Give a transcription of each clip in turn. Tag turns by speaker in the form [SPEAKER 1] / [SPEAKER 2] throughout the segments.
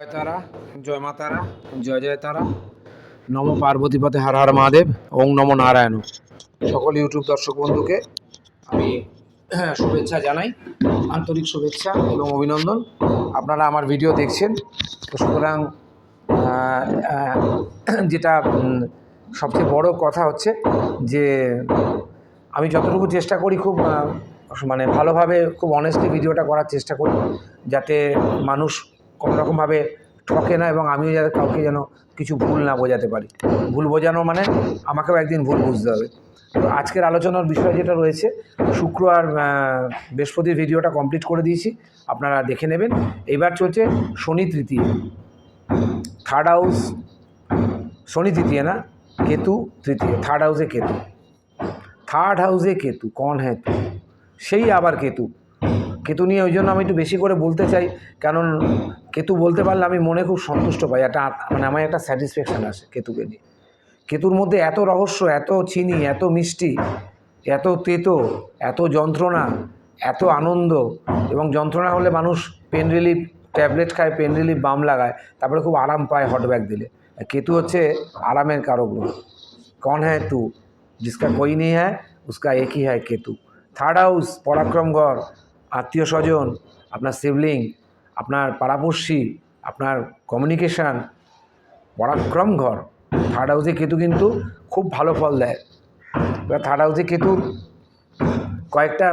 [SPEAKER 1] জয় তারা জয় মা তারা জয় জয় তারা। নম পার্বতীপথে হর হর মহাদেব ওং নম নারায়ণ। সকল ইউটিউব দর্শক বন্ধুকে আমি হ্যাঁ, শুভেচ্ছা জানাই আন্তরিক শুভেচ্ছা এবং অভিনন্দন। আপনারা আমার ভিডিও দেখছেন সুতরাং যেটা সবচেয়ে বড় কথা হচ্ছে যে আমি যতটুকু চেষ্টা করি খুব মানে ভালোভাবে খুব অনেস্টলি ভিডিওটা করার চেষ্টা করি যাতে মানুষ কোনোরকমভাবে ঠকে না এবং আমিও যাতে কাউকে যেন কিছু ভুল না বোঝাতে পারি। ভুল বোঝানো মানে আমাকেও একদিন ভুল বুঝতে হবে। তো আজকের আলোচনার বিষয় যেটা রয়েছে, শুক্র আর বৃহস্পতির ভিডিওটা কমপ্লিট করে দিয়েছি, আপনারা দেখে নেবেন। এবার চলছে শনি তৃতীয়। থার্ড হাউস শনি তৃতীয় না? কেতু তৃতীয়। থার্ড হাউসে কেতু। থার্ড হাউসে কেতু, কন হ্যাঁ সেই আবার কেতু। কেতু নিয়ে ওই জন্য আমি একটু বেশি করে বলতে চাই, কারণ কেতু বলতে পারলে আমি মনে খুব সন্তুষ্ট পাই একটা মানে আমার একটা স্যাটিসফ্যাকশান আসে কেতুকে নিয়ে। কেতুর মধ্যে এত রহস্য এত চিনি এত মিষ্টি এত তেতো এত যন্ত্রণা এত আনন্দ এবং যন্ত্রণা হলে মানুষ পেন রিলিফ ট্যাবলেট খায় পেন রিলিফ বাম লাগায় তারপরে খুব আরাম পায় হটব্যাগ দিলে। কেতু হচ্ছে আরামের কারক গ্রহ কন হ্যাঁ তু? জিসকা কই নেই হ্যাঁ উসকা একই হ্যাঁ কেতু। থার্ড হাউস পরাক্রমগড় আত্মীয় স্বজন আপনার সিবলিং আপনার পাড়াপড়শি, আপনার কমিউনিকেশান পরাক্রম ঘর থার্ড হাউসে কেতু কিন্তু খুব ভালো ফল দেয়। এবার থার্ড হাউসে কেতুর কয়েকটা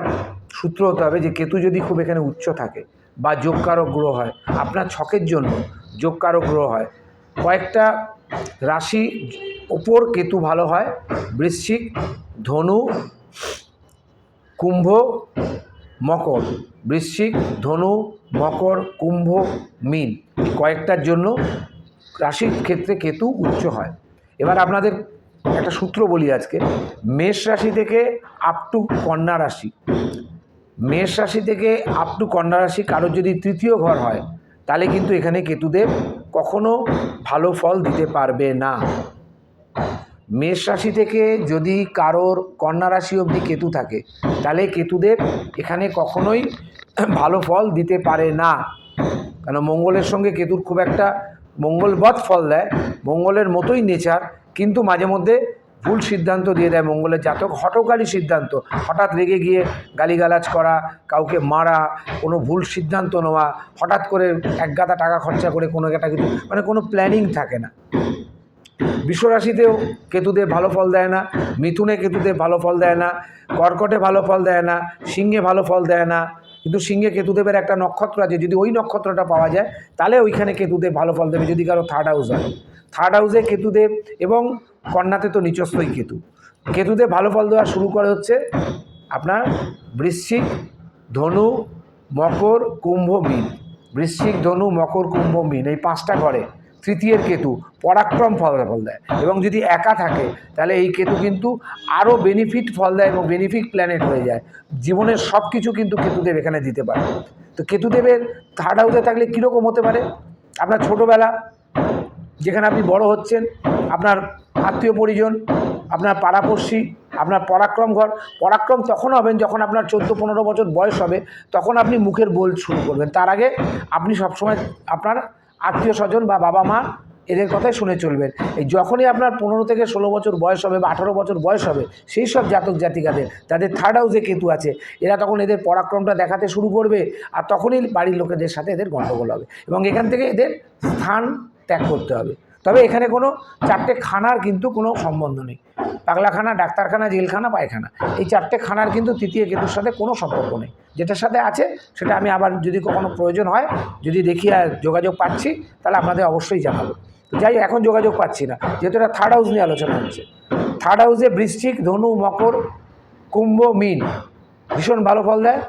[SPEAKER 1] সূত্র হতে হবে যে কেতু যদি খুব এখানে উচ্চ থাকে বা যোগকারক গ্রহ হয়, আপনার ছকের জন্য যোগকারক গ্রহ হয়। কয়েকটা রাশি ওপর কেতু ভালো হয়, বৃশ্চিক, ধনু, কুম্ভ, মকর। বৃশ্চিক, ধনু মকর, কুম্ভ, মিন কয়েকটার জন্য রাশির ক্ষেত্রে কেতু উচ্চ হয়। এবার আপনাদের একটা সূত্র বলি আজকে। মেষ রাশি থেকে আপ টু কন্যা রাশি। মেষ রাশি থেকে আপ টু কন্যা রাশি কারোর যদি তৃতীয় ঘর হয়, তাহলে কিন্তু এখানে কেতুদেব কখনো ভালো ফল দিতে পারবে না। মেষ রাশি থেকে যদি কারোর কন্যা রাশি অবধি কেতু থাকে, তাহলে কেতুদেব এখানে কখনোই ভালো ফল দিতে পারে না। কেন? মঙ্গলের সঙ্গে কেতুর খুব একটা মঙ্গলবৎ ফল দেয়। মঙ্গলের মতোই নেচার কিন্তু মাঝে মধ্যে ভুল সিদ্ধান্ত দিয়ে দেয় মঙ্গলের জাতক। হটকারী সিদ্ধান্ত, হঠাৎ রেগে গিয়ে গালিগালাজ করা, কাউকে মারা, কোনো ভুল সিদ্ধান্ত নেওয়া, হঠাৎ করে এক গাদা টাকা খরচা করে কোনো একটা কিছু মানে কোনো প্ল্যানিং থাকে না। বিশ্বরাশিতেও কেতুদেব ভালো ফল দেয় না, মিথুনে কেতুদেব ভালো ফল দেয় না, কর্কটে ভালো ফল দেয় না, সিংহে ভালো ফল দেয় না কিন্তু সিংহে কেতুদেবের একটা নক্ষত্র আছে, যদি ওই নক্ষত্রটা পাওয়া যায়, তাহলে ওইখানে কেতুদেব ভালো ফল দেবে, যদি কারও থার্ড হাউস হয়। থার্ড হাউসে কেতুদেব এবং কন্যাতে তো নিচস্থই কেতু। কেতুদেব ভালো ফল দেওয়া শুরু করে হচ্ছে আপনার বৃশ্চিক, ধনু, মকর, কুম্ভ, মিন। বৃশ্চিক, ধনু, মকর, কুম্ভ, মিন, এই পাঁচটা ঘরে। তৃতীয়ের কেতু পরাক্রম ফল দেয়। এবং যদি একা থাকে, তাহলে এই কেতু কিন্তু আরও বেনিফিট ফল দেয় এবং বেনিফিট প্ল্যানেট হয়ে যায়। জীবনের সব কিছু কিন্তু কেতুদেব এখানে দিতে পারে। তো কেতুদেবের থার্ড হাউসে থাকলে কীরকম হতে পারে? আপনার ছোটোবেলা, যেখানে আপনি বড় হচ্ছেন, আপনার আত্মীয় পরিজন, আপনার পাড়াপড়শি, আপনার পরাক্রম ঘর, পরাক্রম তখন হবেন যখন আপনার চোদ্দ পনেরো বছর বয়স হবে, তখন আপনি মুখের বোল শুরু করবেন। তার আগে আপনি সবসময় আপনার আত্মীয় স্বজন বা বাবা মা এদের কথাই শুনে চলবেন। এই যখনই আপনার পনেরো থেকে ষোলো বছর বয়স হবে বা আঠারো বছর বয়স হবে, সেই সব জাতক জাতিকাদের, তাদের থার্ড হাউসে কেতু আছে, এরা তখন এদের পরাক্রমটা দেখাতে শুরু করবে আর তখনই বাড়ির লোকেদের সাথে এদের গণ্ডগোল হবে এবং এখান থেকে এদের স্থান ত্যাগ করতে হবে। তবে এখানে কোনো চারটে খানার কিন্তু কোনো সম্বন্ধ নেই। পাগলাখানা, ডাক্তারখানা, জেলখানা, পায়খানা, এই চারটে খানার কিন্তু তৃতীয় কেতুর সাথে কোনো সম্পর্ক নেই। যেটার সাথে আছে, সেটা আমি আবার যদি কখনো প্রয়োজন হয়, যদি দেখি আর যোগাযোগ পাচ্ছি, তাহলে আপনাদের অবশ্যই জানাব। যাই এখন যোগাযোগ পাচ্ছি না, যেহেতু এটা থার্ড হাউস নিয়ে আলোচনা হচ্ছে। থার্ড হাউসে বৃশ্চিক, ধনু, মকর, কুম্ভ, মিন, ভীষণ ভালো ফল দেয়।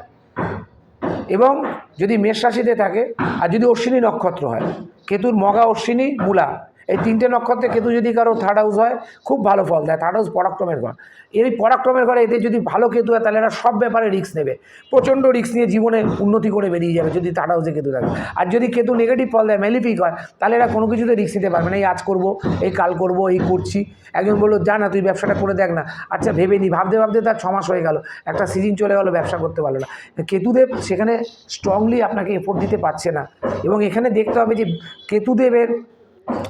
[SPEAKER 1] এবং যদি মেষ রাশিতে থাকে, আর যদি অশ্বিনী নক্ষত্র হয়, কেতুর মগা, অশ্বিনী, মূলা এই তিনটে নক্ষত্রে কেতু যদি কারও থার্ড হাউস হয় খুব ভালো ফল দেয় থার্ড হাউস পরাক্রমের ঘর এই পরাক্রমের ঘরে এতে যদি ভালো কেতু হয় তাহলে এরা সব ব্যাপারে রিস্ক নেবে। প্রচণ্ড রিস্ক নিয়ে জীবনে উন্নতি করে বেরিয়ে যাবে যদি থার্ড হাউসে কেতু থাকে। আর যদি কেতু নেগেটিভ ফল দেয় ম্যালিফিক হয় তাহলে এরা কোনো কিছুতে রিস্ক নিতে পারবে না। এই আজ করব এই কাল করব এই করছি। একজন বলল যা না তুই ব্যবসাটা করে দেখ না। আচ্ছা ভেবে নি। ভাবতে ভাবতে তার ছ মাস হয়ে গেল। একটা সিজন চলে গেলো ব্যবসা করতে পারল না। কেতুদেব সেখানে স্ট্রংলি আপনাকে এফোর্ট দিতে পারছে না। এবং এখানে দেখতে হবে যে কেতুদেবের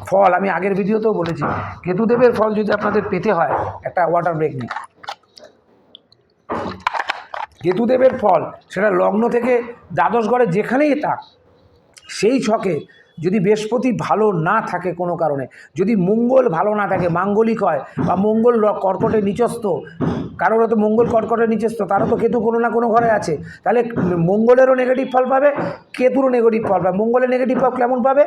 [SPEAKER 1] ফল, আমি আগের ভিডিওতেও বলেছি, কেতুদেবের ফল যদি আপনাদের পেতে হয়, একটা ওয়াটার ব্রেক নিয়ে কেতুদেবের ফল, সেটা লগ্ন থেকে দ্বাদশ ঘরে যেখানেই থাক, সেই ছকে যদি বৃহস্পতি ভালো না থাকে কোনো কারণে, যদি মঙ্গল ভালো না থাকে, মাঙ্গলিক হয় বা মঙ্গল কর্কটে নিচস্থ, কারোর তো মঙ্গল কর্কটে নিচস্থ, তারও তো কেতু কোনো না কোনো ঘরে আছে, তাহলে মঙ্গলেরও নেগেটিভ ফল পাবে, কেতুরও নেগেটিভ ফল পাবে, মঙ্গলের নেগেটিভ ফল কেমন পাবে?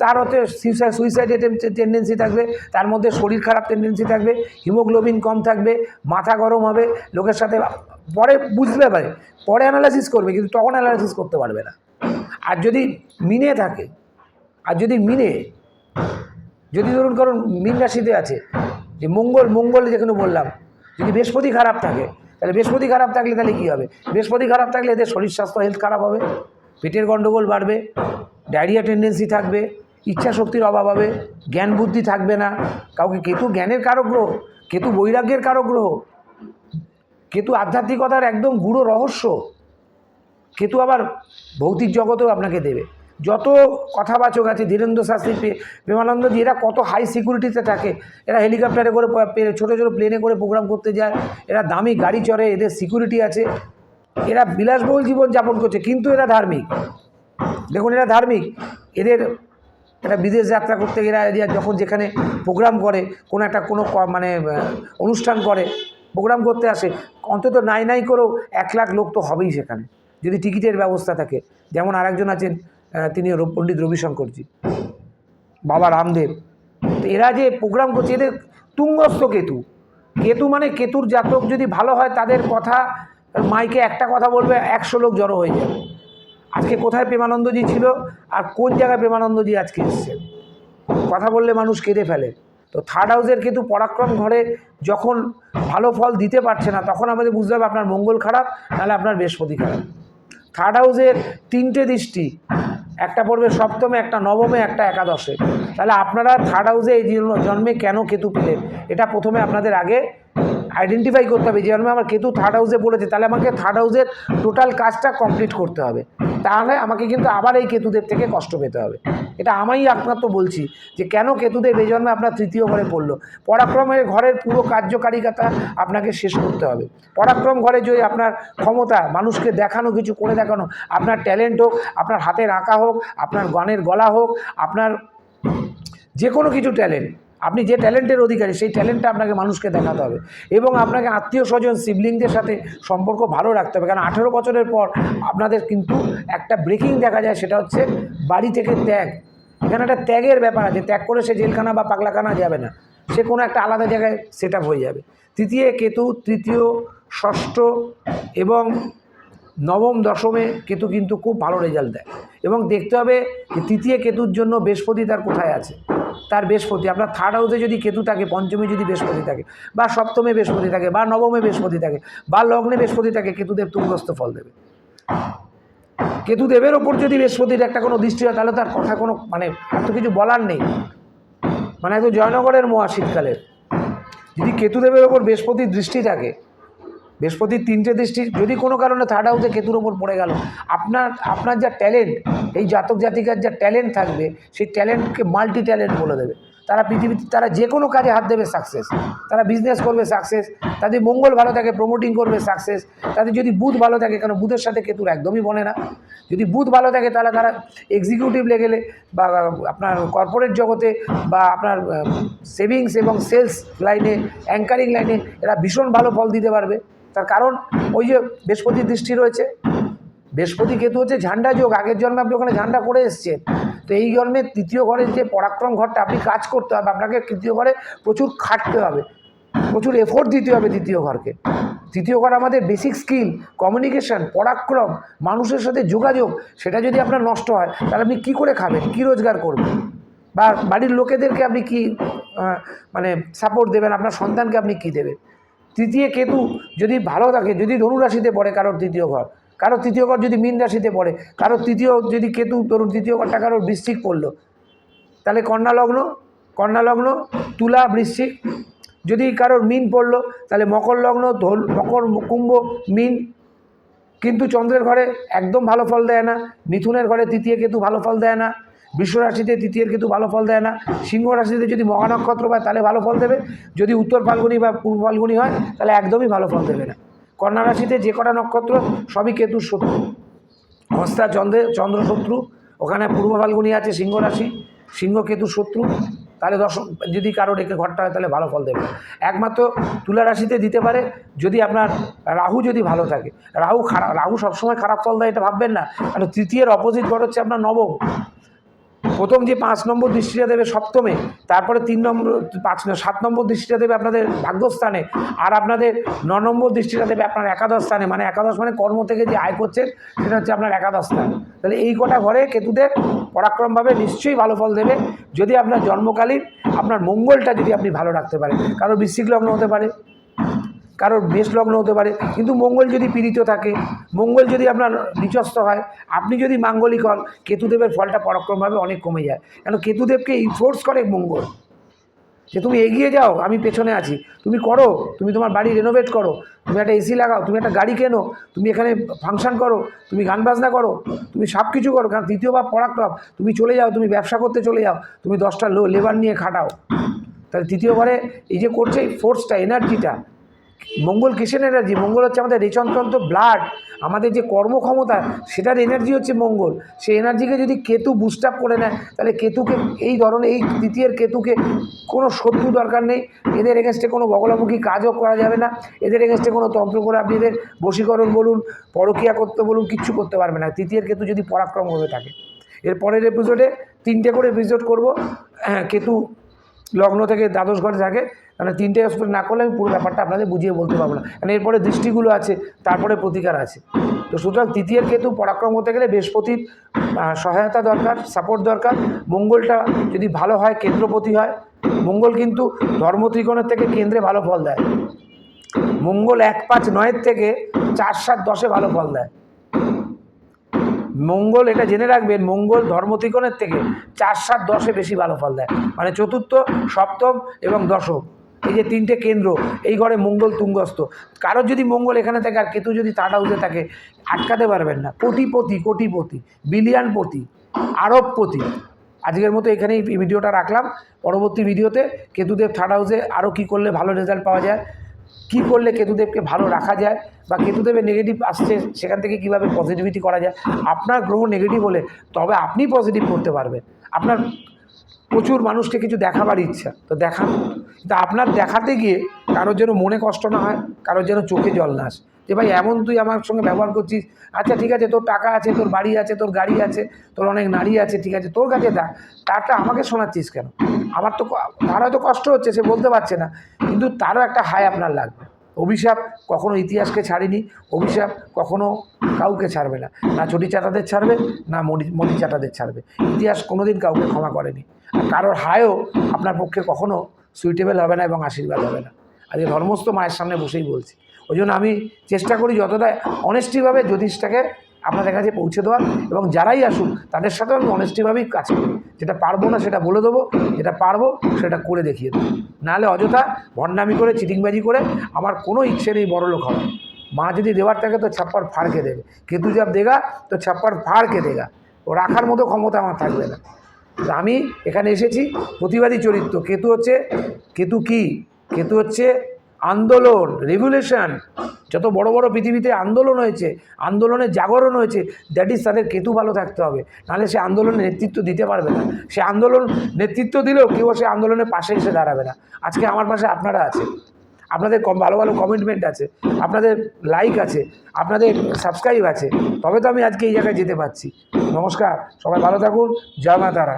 [SPEAKER 1] তার হতে সুইসাইড সুইসাইডের টেন্ডেন্সি থাকবে, তার মধ্যে শরীর খারাপ টেন্ডেন্সি থাকবে হিমোগ্লোবিন কম থাকবে, মাথা গরম হবে, লোকের সাথে পরে বুঝতে পারে, পরে অ্যানালাইসিস করবে, কিন্তু তখন অ্যানালাইসিস করতে পারবে না। আর যদি মিনে থাকে আর যদি মিনে যদি ধরুন কারণ মিন রাশিতে আছে, যে মঙ্গল মঙ্গল যেখানে বললাম, যদি বৃহস্পতি খারাপ থাকে, তাহলে বৃহস্পতি খারাপ থাকলে তাহলে কী হবে? বৃহস্পতি খারাপ থাকলে এদের শরীর স্বাস্থ্য হেলথ খারাপ হবে, পেটের গণ্ডগোল বাড়বে ডায়রিয়া টেন্ডেন্সি থাকবে ইচ্ছা শক্তির অভাব হবে, জ্ঞান বুদ্ধি থাকবে না, কাউকে কেতু জ্ঞানের কারক গ্রহ, কেতু বৈরাগ্যের কারক গ্রহ, কেতু আধ্যাত্মিকতার একদম গুঁড়ো রহস্য, কেতু আবার ভৌতিক জগতেও আপনাকে দেবে। যত কথাবাচক আছে, ধীরেন্দ্র শাস্ত্রী, পে- প্রেমানন্দজি এরা কত হাই সিকিউরিটিতে থাকে। এরা হেলিকপ্টারে করে ছোটো ছোটো প্লেনে করে প্রোগ্রাম করতে যায়। এরা দামি গাড়ি চড়ে, এদের সিকিউরিটি আছে। এরা বিলাসবহুল জীবন যাপন করছে, কিন্তু এরা ধার্মিক। দেখুন, এরা ধার্মিক। এদের এটা বিদেশ যাত্রা করতে গেলে যখন যেখানে প্রোগ্রাম করে, কোনো একটা কোনো মানে অনুষ্ঠান করে প্রোগ্রাম করতে আসে, অন্তত নাই নাই করেও এক লাখ লোক তো হবেই সেখানে। যদি টিকিটের ব্যবস্থা থাকে। যেমন আরেকজন আছেন তিনি পণ্ডিত রবিশঙ্করজি, বাবা রামদেব। তো এরা যে প্রোগ্রাম করছে, এদের তুঙ্গস্থ কেতু। কেতু মানে কেতুর জাতক, যদি ভালো হয় তাদের কথা, মাইকে একটা কথা বলবে, একশো লোক জড়ো হয়ে যাবে। আজকে কোথায় প্রেমানন্দজি ছিল আর কোন জায়গায় প্রেমানন্দজি আজকে এসছেন? কথা বললে মানুষ কেঁদে ফেলে। তো থার্ড হাউসের কিন্তু পরাক্রম ঘরে যখন ভালো ফল দিতে পারছে না, তখন আমাদের বুঝতে হবে আপনার মঙ্গল খারাপ, নাহলে আপনার বৃহস্পতি খারাপ। থার্ড হাউসের তিনটে দৃষ্টি একটা পড়বে সপ্তমে, একটা নবমে, একটা একাদশে। তাহলে আপনারা থার্ড হাউসে এই জন্মে কেন কেতু পেলেন? এটা প্রথমে আপনাদের আগে আইডেন্টিফাই করতে হবে। যে জন্মে আমার কেতু থার্ড হাউসে পড়েছে, তাহলে আমাকে থার্ড হাউসের টোটাল কাজটা কমপ্লিট করতে হবে। তাহলে আমাকে কিন্তু আবার এই কেতুদের থেকে কষ্ট পেতে হবে। এটা আমি আপনার তো বলছি যে কেন কেতুদেব এই জন্মে আপনার তৃতীয় ঘরে পড়ল? পরাক্রমের ঘরের পুরো কার্যকারিতা আপনাকে শেষ করতে হবে। পরাক্রম ঘরে যদি আপনার ক্ষমতা, মানুষকে দেখানো, কিছু করে দেখানো, আপনার ট্যালেন্ট হোক, আপনার হাতের আঁকা হোক, আপনার গানের গলা হোক, আপনার যে কোনো কিছু ট্যালেন্ট আপনি যে ট্যালেন্টের অধিকারী, সেই ট্যালেন্টটা আপনাকে মানুষকে দেখাতে হবে এবং আপনাকে আত্মীয় স্বজন, সিবলিংদের সাথে সম্পর্ক ভালো রাখতে হবে। কারণ আঠেরো বছরের পর আপনাদের কিন্তু একটা ব্রেকিং দেখা যায়, সেটা হচ্ছে বাড়ি থেকে ত্যাগ। এখানে একটা ত্যাগের ব্যাপার আছে, ত্যাগ করে সে জেলখানা বা পাগলাখানা যাবে না। সে কোনো একটা আলাদা জায়গায় সেট হয়ে যাবে। তৃতীয় কেতু, তৃতীয় ষষ্ঠ এবং নবম, দশমে কেতু কিন্তু খুব ভালো রেজাল্ট দেয়। এবং দেখতে হবে যে তৃতীয় কেতুর জন্য বৃহস্পতি তার কোথায় আছে। তার বৃহস্পতি, আপনার থার্ড হাউসে যদি কেতু থাকে, পঞ্চমী যদি বৃহস্পতি থাকে, বা সপ্তমে বৃহস্পতি থাকে, বা নবমে বৃহস্পতি থাকে, বা লগ্নে বৃহস্পতি থাকে, কেতুদেব তুঙ্গস্থ ফল দেবে। কেতুদেবের ওপর যদি বৃহস্পতির একটা কোনো দৃষ্টি হয়, তাহলে তার কথা কোনো মানে এত কিছু বলার নেই। মানে একদম জয়নগরের মহা শীতকালের যদি কেতুদেবের ওপর বৃহস্পতির দৃষ্টি থাকে বৃহস্পতির তিনটে দৃষ্টি, যদি কোনো কারণে থার্ড হাউসে কেতুর ওপর পড়ে গেল, আপনার আপনার যা ট্যালেন্ট এই জাতক জাতিকার যা ট্যালেন্ট থাকবে, সেই ট্যালেন্টকে মাল্টি ট্যালেন্ট বলে দেবে। তারা পৃথিবীতে, তারা যে কোনো কাজে হাত দেবে সাকসেস তারা বিজনেস করবে সাকসেস তাদের মঙ্গল ভালো থাকে প্রমোটিং করবে সাকসেস তাদের যদি বুধ ভালো থাকে কারণ বুধের সাথে কেতুর একদমই বনে না। যদি বুধ ভালো থাকে, তাহলে তারা এক্সিকিউটিভ লেভেলে বা, আপনার কর্পোরেট জগতে বা, আপনার সেভিংস এবং সেলস লাইনে অ্যাঙ্কারিং লাইনে এরা ভীষণ ভালো ফল দিতে পারবে। তার কারণ ওই যে বৃহস্পতির দৃষ্টি রয়েছে। বৃহস্পতি কেতু হচ্ছে ঝান্ডা যোগ, আগের জন্মে আপনি ওখানে ঝান্ডা করে এসছেন। তো এই জন্মে তৃতীয় ঘরের যে পরাক্রম ঘরটা আপনি কাজ করতে হবে, আপনাকে তৃতীয় ঘরে প্রচুর খাটতে হবে, প্রচুর এফোর্ট দিতে হবে তৃতীয় ঘরকে। তৃতীয় ঘর আমাদের বেসিক স্কিল কমিউনিকেশন পরাক্রম, মানুষের সাথে যোগাযোগ, সেটা যদি আপনার নষ্ট হয়, তাহলে আপনি কী করে খাবেন, কী রোজগার করবেন? বা বাড়ির লোকেদেরকে আপনি কি মানে সাপোর্ট দেবেন, আপনার সন্তানকে আপনি কি দেবেন? তৃতীয় কেতু যদি ভালো থাকে, যদি ধনু রাশিতে পড়ে, কারোর তৃতীয় ঘর। কারোর তৃতীয় ঘর যদি মীন রাশিতে পড়ে, কারোর তৃতীয়, যদি কেতু, ধরুন তৃতীয় ঘরটা কারোর বৃশ্চিক পড়ল, তাহলে কন্যা লগ্ন কন্যা লগ্ন, তুলা বৃশ্চিক। যদি কারোর মিন পড়ল, তাহলে মকর লগ্ন ধল মকর কুম্ভ, মিন। কিন্তু চন্দ্রের ঘরে একদম ভালো ফল দেয় না, মিথুনের ঘরে তৃতীয় কেতু ভালো ফল দেয় না। বিশ্ব রাশিতে তৃতীয় কেতু ভালো ফল দেয় না। সিংহ রাশিতে যদি মহা নক্ষত্র পায়, তাহলে ভালো ফল দেবে। যদি উত্তর ফাল্গুনি বা পূর্ব ফাল্গুনি হয়, তাহলে একদমই ভালো ফল দেবে না। কন্যা রাশিতে যে কটা নক্ষত্র, সবই কেতুর শত্রু। হস্তা চন্দ্রে, চন্দ্র শত্রু, ওখানে পূর্ব ফাল্গুনি আছে, সিংহ রাশি। সিংহ কেতু শত্রু, তাহলে দশম, যদি কারও রেখে ঘরটা হয়, তাহলে ভালো ফল দেবে। একমাত্র তুলা রাশিতে দিতে পারে, যদি আপনার রাহু যদি ভালো থাকে। রাহু খারাপ রাহু সবসময় খারাপ ফল দেয়, এটা ভাববেন না। কারণ তৃতীয়ের অপোজিট ঘর হচ্ছে আপনার নবম। প্রথম যে পাঁচ নম্বর দৃষ্টিটা দেবে সপ্তমে, তারপরে তিন নম্বর, পাঁচ সাত নম্বর দৃষ্টিটা দেবে আপনাদের ভাগ্যস্থানে, আর আপনাদের ন নম্বর দৃষ্টিটা দেবে আপনার একাদশ স্থানে মানে একাদশ মানে কর্ম থেকে যে আয় করছেন, সেটা হচ্ছে আপনার একাদশ স্থান। তাহলে এই কটা ঘরে কেতুদের পরাক্রমভাবে নিশ্চয়ই ভালো ফল দেবে। যদি আপনার জন্মকালীন আপনার মঙ্গলটা যদি আপনি ভালো রাখতে পারেন, কারও বৃশ্চিক লগ্ন হতে পারে কারোর বেশ লগ্ন হতে পারে, কিন্তু মঙ্গল যদি পীড়িত থাকে, মঙ্গল যদি আপনার নিচস্থ হয়, আপনি যদি মাঙ্গলিক হন, কেতুদেবের ফলটা পরাক্রমভাবে অনেক কমে যায়। কেন কেতুদেবকে ফোর্স করে মঙ্গল। যে তুমি এগিয়ে যাও, আমি পেছনে আছি। তুমি করো, তুমি তোমার বাড়ি রেনোভেট করো, তুমি একটা এসি লাগাও, তুমি একটা গাড়ি কেনো, তুমি এখানে ফাংশন করো, তুমি গান বাজনা করো, তুমি সব কিছু করো, কারণ তৃতীয়বার পরাক্রম। তুমি চলে যাও, তুমি ব্যবসা করতে চলে যাও, তুমি দশটা লো লেবার নিয়ে খাটাও। তাহলে তৃতীয়বারে এই যে করছে এই ফোর্সটা এনার্জিটা মঙ্গল কিসের এনার্জি মঙ্গল হচ্ছে আমাদের রেচনতন্ত্র ব্লাড আমাদের যে কর্মক্ষমতা, সেটার এনার্জি হচ্ছে মঙ্গল। সেই এনার্জিকে যদি কেতু বুস্ট আপ করে নেয়, তাহলে কেতুকে এই ধরনের, এই তৃতীয়ের কেতুকে কোনো শত্রু দরকার নেই। এদের এগেনস্টে কোনো বগলামুখী কাজও করা যাবে না। এদের এগেনস্টে কোনো তন্ত্র করে আপনি এদের বশীকরণ বলুন, পরকিয়া করতে বলুন, কিচ্ছু করতে পারবে না। তৃতীয়ের কেতু যদি পরাক্রম হয়ে থাকে, এর পরের এপিসোডে তিনটে করে এপিসোড করব, কেতু লগ্ন থেকে দ্বাদশ ঘরে থাকে মানে তিনটে না করলে আমি পুরো ব্যাপারটা আপনাদের বুঝিয়ে বলতে পারব না। কারণ এরপরে দৃষ্টিগুলো আছে, তারপরে প্রতিকার আছে। তো সুতরাং তৃতীয়ের কেতু পরাক্রম হতে গেলে বৃহস্পতির সহায়তা দরকার সাপোর্ট দরকার। মঙ্গলটা যদি ভালো হয়, কেন্দ্রপতি হয়, মঙ্গল কিন্তু ধর্ম ত্রিকোণের থেকে কেন্দ্রে ভালো ফল দেয়। মঙ্গল এক পাঁচ নয়ের থেকে চার সাত দশে ভালো ফল দেয়। মঙ্গল এটা জেনে রাখবেন, মঙ্গল ধর্মত্রিকোণের থেকে চার সাত দশে বেশি ভালো ফল দেয়। মানে চতুর্থ, সপ্তম এবং দশম। এই যে তিনটে কেন্দ্র, এই ঘরে মঙ্গল তুঙ্গস্থ। কারোর যদি মঙ্গল এখানে থাকে আর কেতু যদি থার্ড হাউসে থাকে, আটকাতে পারবেন না। কোটিপতি কোটিপতি, বিলিয়নপতি, আরবপতি। আজকের মতো এখানেই ভিডিওটা রাখলাম। পরবর্তী ভিডিওতে কেতুদেব থার্ড হাউসে আরও কী করলে ভালো রেজাল্ট পাওয়া যায় কি করলে কেতুদেবকে ভালো রাখা যায় বা কেতুদেবের নেগেটিভ আসছে সেখান থেকে কীভাবে পজিটিভিটি করা যায়? আপনার গ্রহ নেগেটিভ হলে তবে আপনি পজিটিভ করতে পারবেন। আপনার প্রচুর মানুষকে কিছু দেখাবার ইচ্ছা, তো দেখান। তা আপনার দেখাতে গিয়ে কারোর যেন মনে কষ্ট না হয়, কারোর যেন চোখে জল না আসে। যে ভাই, এমন তুই আমার সঙ্গে ব্যবহার করছিস। আচ্ছা ঠিক আছে, তোর টাকা আছে, তোর বাড়ি আছে, তোর গাড়ি আছে, তোর অনেক নারী আছে, ঠিক আছে, তোর কাছে থাক তারটা আমাকে শোনাচ্ছিস কেন? আমার তো তার হয়তো কষ্ট হচ্ছে, সে বলতে পারছে না। কিন্তু তারও একটা হাই আপনার লাগবে। অভিশাপ কখনো ইতিহাসকে ছাড়েনি, অভিশাপ কখনো কাউকে ছাড়বে না। না চটি চাটাদের ছাড়বে, না মরি মরি চাটাদের ছাড়বে। ইতিহাস কোনোদিন কাউকে ক্ষমা করেনি। আর কারোর হায়ও আপনার পক্ষে কখনো সুইটেবল হবে না এবং আশীর্বাদ হবে না। আজকে ধর্মস্থ মায়ের সামনে বসেই বলছি। ওই জন্য আমি চেষ্টা করি যতটা অনেস্টিভাবে জ্যোতিষটাকে আপনাদের কাছে পৌঁছে দেওয়ার এবং যারাই আসুক, তাদের সাথেও আমি অনেস্টিভাবেই কাজ করি। যেটা পারব না সেটা বলে দেবো, যেটা পারব সেটা করে দেখিয়ে দেবো। নাহলে অযথা ভণ্ডামি করে, চিটিংবাজি করে আমার কোনো ইচ্ছে নেই বড় লোক হওয়ার। মা যদি দেওয়ার থাকে তো ছাপ্পার ফাড়কে দেবে। কেতু যাব দেগা তো ছাপ্পার ফাড়কে দেগা। ও রাখার মতো ক্ষমতা আমার থাকবে না। আমি এখানে এসেছি প্রতিবাদী চরিত্র। কেতু হচ্ছে, কেতু কি? কেতু হচ্ছে আন্দোলন রেভুলেশন যত বড় বড় পৃথিবীতে আন্দোলন হয়েছে, আন্দোলনের জাগরণ হয়েছে দ্যাট ইজ তাদের কেতু ভালো থাকতে হবে। নাহলে সে আন্দোলনের নেতৃত্ব দিতে পারবে না। সে আন্দোলন নেতৃত্ব দিলেও কেউ সে আন্দোলনের পাশে এসে দাঁড়াবে না। আজকে আমার পাশে আপনারা আছে আপনাদের কম, ভালো ভালো কমিটমেন্ট আছে। আপনাদের লাইক আছে। আপনাদের সাবস্ক্রাইব আছে। তবে তো আমি আজকে এই জায়গায় যেতে পারছি। নমস্কার। সবাই ভালো থাকুন। জয় মা তারা।